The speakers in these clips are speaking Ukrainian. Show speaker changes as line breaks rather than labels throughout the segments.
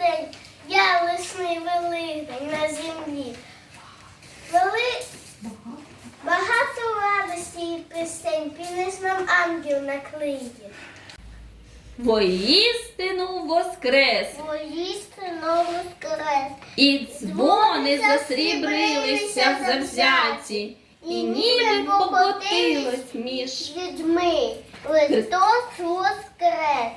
день, я лисний великий на землі. Вели... Багато радості і пісень Пінес нам ангел на клині.
Воістину воскрес!
Воістину воскрес!
І дзвони засрібрилися завзяті, і ніби покотилось між
людьми. Христос воскрес!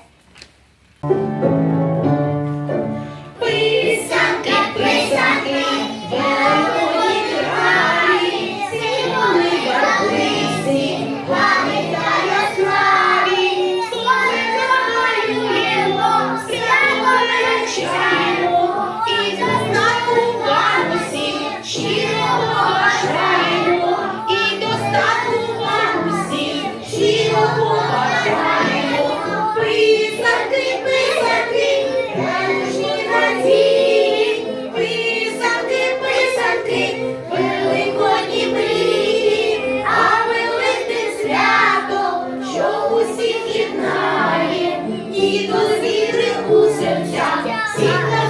行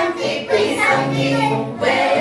something, please something. Where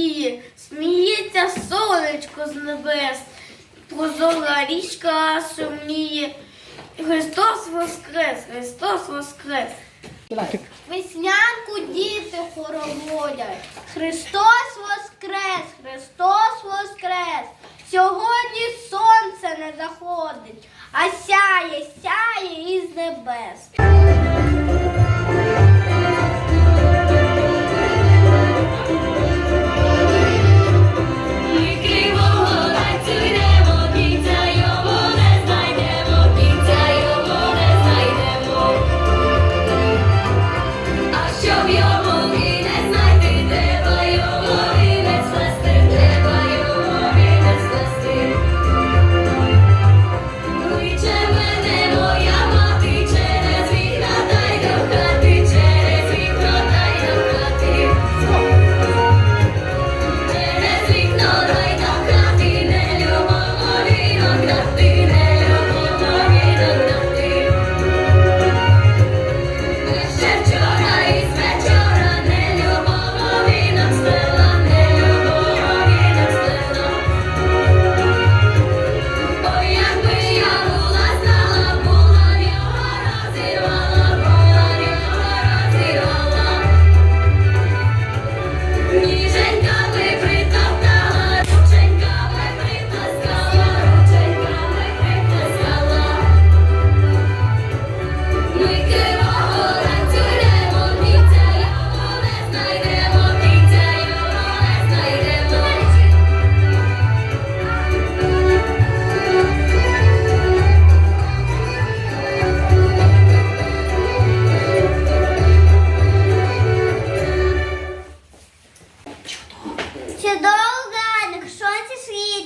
радіє, сміється сонечко з небес,
прозора річка сумніє. Христос Воскрес, Христос Воскрес. Веснянку діти хороводять. Христос Воскрес, Христос Воскрес. Сьогодні сонце не заходить, а сяє, сяє із небес.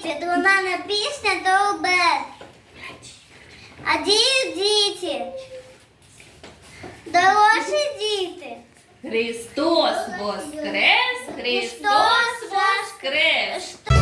вістрі, лунана пісня до обед. А діють діти, дорослі діти.
Христос воскрес, Христос воскрес.